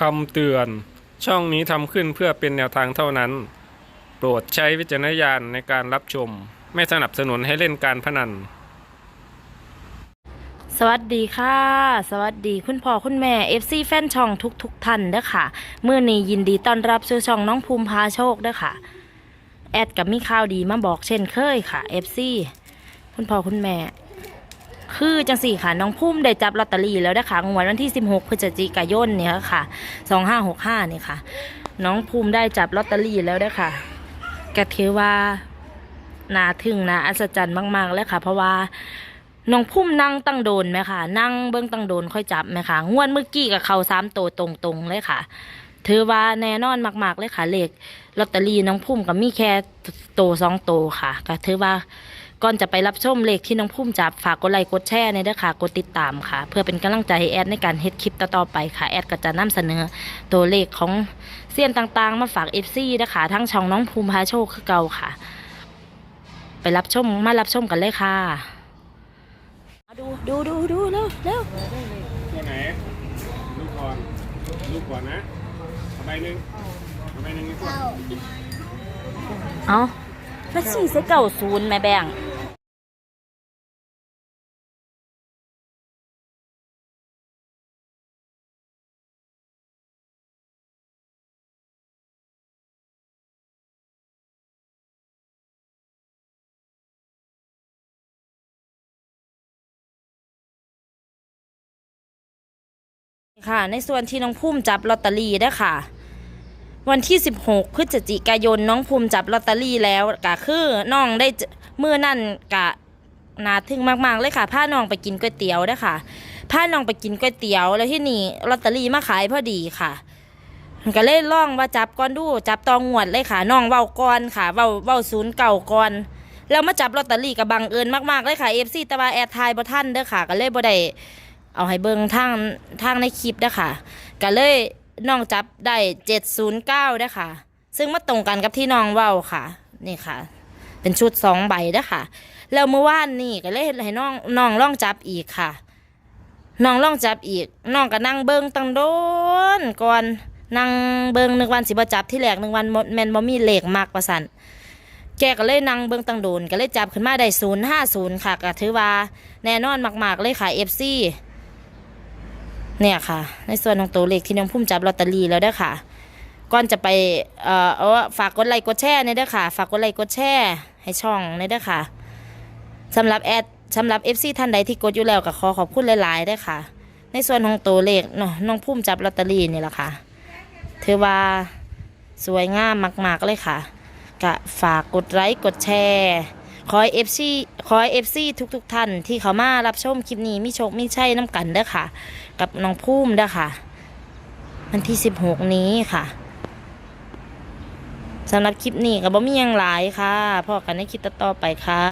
คำเตือน ช่องนี้ทำขึ้นเพื่อเป็นแนวทางเท่านั้น โปรดใช้วิจารณญาณในการรับชม ไม่สนับสนุนให้เล่นการพนัน สวัสดีค่ะ สวัสดีคุณพ่อคุณแม่ FC แฟนช่องทุกทุกๆท่านเด้อค่ะเมื่อนี้ยินดีต้อนรับสู่ช่องน้องภูมิพาโชคเด้อค่ะ แอดกับมีข่าวดีมาบอกเช่นเคยค่ะ FC คุณพ่อคุณแม่ คือจังสี่ค่ะ น้องภูมิได้จับลอตเตอรี่แล้วนะคะงวดวันที่ 16 พฤศจิกายนเนี่ยค่ะ 2565นี่ค่ะ น้องภูมิได้จับลอตเตอรี่แล้วเด้ค่ะก็ถือว่านาทึ่งนะอัศจรรย์มาก ๆ เลยค่ะ เพราะว่าน้องพุ่มนั่งตั้งโดนไหมค่ะ นั่งเบิ้องตั้งโดนค่อยจับไหมค่ะงวดเมื่อกี้กับเขาสามตัวตรงๆเลยค่ะ ถือว่าแน่นอนมาก ๆ เลยค่ะเลขลอตเตอรี่น้องพุ่มกับมีแค่โตสองโตค่ะ ก็ถือว่า ก่อนจะไปรับชมเลขที่น้องพุ่มจับฝากกดไลค์กดแชร์ในเด้อค่ะกดติดตามค่ะ เพื่อเป็นกำลังใจให้แอดในการเฮ็ดคลิปต่อๆไปค่ะแอดก็จะนำเสนอ ตัวเลขของเสี้ยนต่างๆ มาฝากเอฟซีนะคะทั้งช่องน้องภูมิพาโชคคือเก่าค่ะ ไปรับชมมารับชมกันเลยค่ะดูดูดูดูเร็วเร็วตัวไหนลูกก่อนลูกก่อนนะทำไมนึงทำไมนึงนี่ก่อนเอามาสี่ใส่เก่าศูนย์แม่แบงค่ ค่ะ ในส่วนที่น้องพุ่มจับลอตเตอรี่ได้ค่ะ วันที่ 16พฤศจิกายนน้องภูมิจับลอตเตอรี่แล้วก็คือน้องได้เมื่อนั่นกะนาทึ่งมากๆเลยค่ะพาน้องไปกินก๋วยเตี๋ยวด้ค่ะพาน้องไปกินก๋วยเตี๋ยว แล้วที่นี่ลอตเตอรี่มาขายพอดีค่ะก็เลยล่องว่าจับก่อนดูจับตองงวดเลยค่ะน้องเว้าก่อนค่ะเว้าเว้าศูนย์เก่าก่อนแล้วมาจับลอตเตอรี่กับบังเอิญมากๆเลยค่ะเอฟซีต่ว่าแอดทยบ่ท่านเด้อค่ะก็เลยบ่ได้ เอาให้เบิ่งทางทางในคลิปเด้อค่ะก็เลยน้องจับได้เจ็ดศูนย์เก้าได้ค่ะ ซึ่งมาตรงกันกับที่น้องเว้าค่ะ นี่ค่ะ เป็นชุดสองใบเด้ค่ะ แล้วเมื่อวานนี่ก็เลยให้น้องน้องล่องจับอีกค่ะน้องล่องจับอีกน้องก็นั่งเบิ้งตั้งโดนก่อนนั่งเบิ้งหนึ่งวันสิบจับที่แรกหนึ่งวันแมนบ่มีเหลขมากประสันแกก็เลยนั่งเบิ้งตั้งโดนก็เลยจับขึ้นมาได้ศูนย์ห้าศูนย์ค่ะก็ถือว่าแน่นอนมาก ๆ เลยค่ะเอฟซี เนี่ยค่ะ ในส่วนของตัวเลขที่น้องพุ่มจับลอตเตอรี่แล้วเด้อค่ะ ก่อนจะไปเอ่อเอาฝากกดไลค์กดแชร์ในเด้อค่ะ ฝากกดไลค์กดแชร์ให้ช่องในเด้อค่ะสำหรับแอดสำหรับ FC ท่านใดที่กดอยู่แล้วก็ขอขอบคุณหลายๆเด้อค่ะ ในส่วนของตัวเลขเนาะน้องพุ่มจับลอตเตอรี่นี่แหละค่ะถือว่าสวยงามมาก ๆ เลยค่ะก็ฝากกดไลค์กดแชร์ ขอให้ FC ขอให้ FC ทุกทุกท่านที่เขามารับชมคลิปนี้มีโชคมีชัยน้ำกันเด้อค่ะ กับน้องพุ่มเด้อค่ะ วันที่สิบหกนี้ค่ะสำหรับคลิปนี้ก็บ่มียังหลายค่ะพอกันในคลิปต่อไปค่ะ